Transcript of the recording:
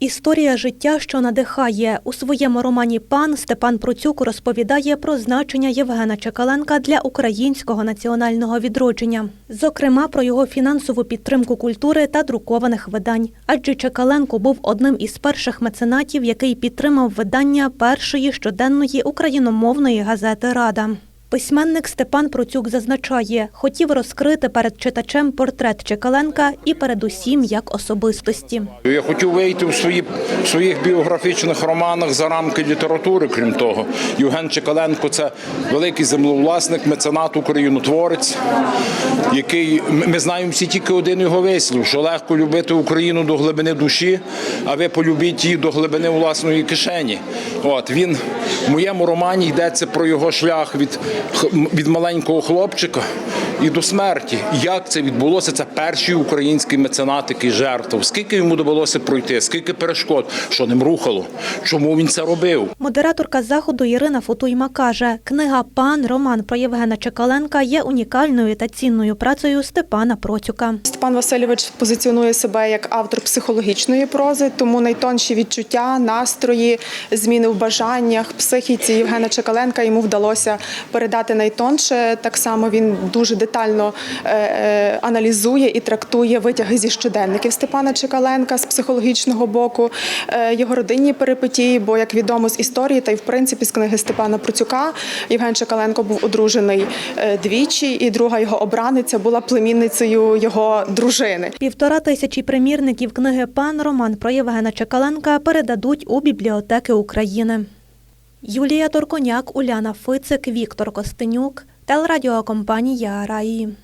Історія життя, що надихає у своєму романі Пан Степан Процюк розповідає про значення Євгена Чекаленка для українського національного відродження, зокрема про його фінансову підтримку культури та друкованих видань. Адже Чекаленко був одним із перших меценатів, який підтримав видання першої щоденної україномовної газети Рада. Письменник Степан Процюк зазначає, хотів розкрити перед читачем портрет Чекаленка і передусім як особистості. Я хотів вийти в, свої, в своїх біографічних романах за рамки літератури. Крім того, Євген Чекаленко це великий землевласник, меценат, українотворець, який ми- знаємо всі тільки один його вислів, що легко любити Україну до глибини душі, а ви полюбіть її до глибини власної кишені. От він в моєму романі йдеться про його шлях від, від маленького хлопчика і до смерті. Як це відбулося? Це перший український меценат, який жертв. Скільки йому довелося пройти, скільки перешкод, що ним рухало, чому він це робив? Модераторка заходу Ірина Футуйма каже, книга Пан роман про Євгена Чекаленка є унікальною та цінною працею Степана Процюка. Степан Васильович позиціонує себе як автор психологічної прози, тому найтонші відчуття, настрої, зміни в бажаннях, психіці Євгена Чекаленка йому вдалося передати найтонше. Так само він дуже детально е, е, аналізує і трактує витяги зі щоденників Степана Чекаленка з психологічного боку, е, його родинні перипетії. Бо, як відомо з історії, та й в принципі з книги Степана Процюка, Євген Чекаленко був одружений е, двічі, і друга його обраниця була племінницею його дружини. Півтора тисячі примірників книги Пан роман про Євгена Чекаленка передадуть у бібліотеки України. Юлія Торконяк, Уляна Фицик, Віктор Костенюк, телерадіокомпанія Раї.